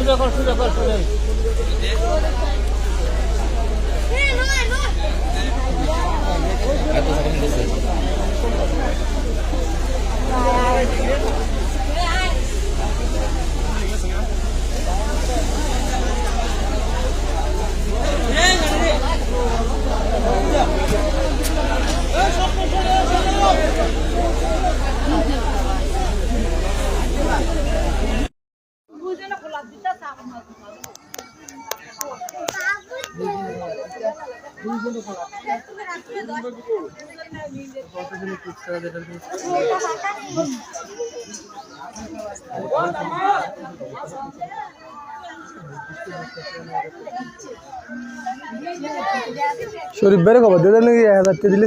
সোজা কর সোজা কর সোজা শরীফ ভাইরে খবর দিয়ে নাকি এক হাজার টাকা দিলে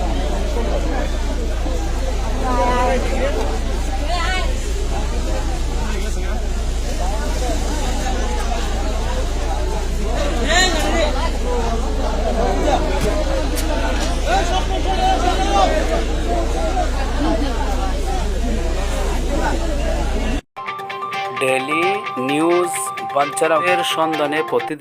ডেলি নিউজ বাঞ্চারামের সন্ধানে প্রতিদিন